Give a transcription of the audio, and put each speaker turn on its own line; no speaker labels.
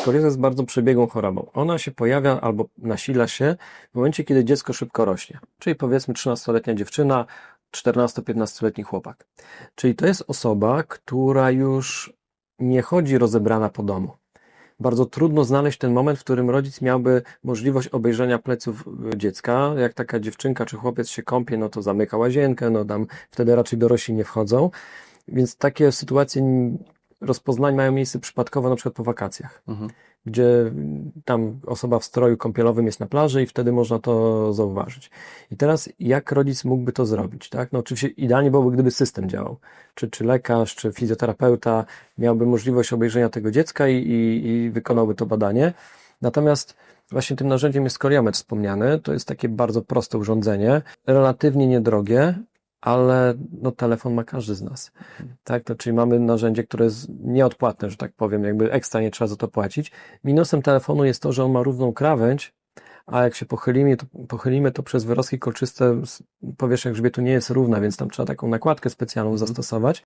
skoliozа jest bardzo przebiegłą chorobą. Ona się pojawia albo nasila się w momencie, kiedy dziecko szybko rośnie. Czyli powiedzmy 13-letnia dziewczyna, 14-15-letni chłopak. Czyli to jest osoba, która już nie chodzi rozebrana po domu. Bardzo trudno znaleźć ten moment, w którym rodzic miałby możliwość obejrzenia pleców dziecka. Jak taka dziewczynka czy chłopiec się kąpie, no to zamyka łazienkę, no tam wtedy raczej dorośli nie wchodzą. Więc takie sytuacje rozpoznań mają miejsce przypadkowo na przykład po wakacjach,
Mhm.
gdzie tam osoba w stroju kąpielowym jest na plaży i wtedy można to zauważyć. I teraz jak rodzic mógłby to zrobić, tak? No oczywiście idealnie byłoby, gdyby system działał. Czy, czy lekarz, czy fizjoterapeuta miałby możliwość obejrzenia tego dziecka i, i, i wykonałby to badanie. Natomiast właśnie tym narzędziem jest skoriometr wspomniany. To jest takie bardzo proste urządzenie, relatywnie niedrogie, ale no, telefon ma każdy z nas. Tak, to czyli mamy narzędzie, które jest nieodpłatne, że tak powiem, jakby ekstra nie trzeba za to płacić. Minusem telefonu jest to, że on ma równą krawędź, a jak się pochylimy, to, pochylimy, to przez wyrostki kolczyste powierzchnia grzbietu nie jest równa, więc tam trzeba taką nakładkę specjalną zastosować.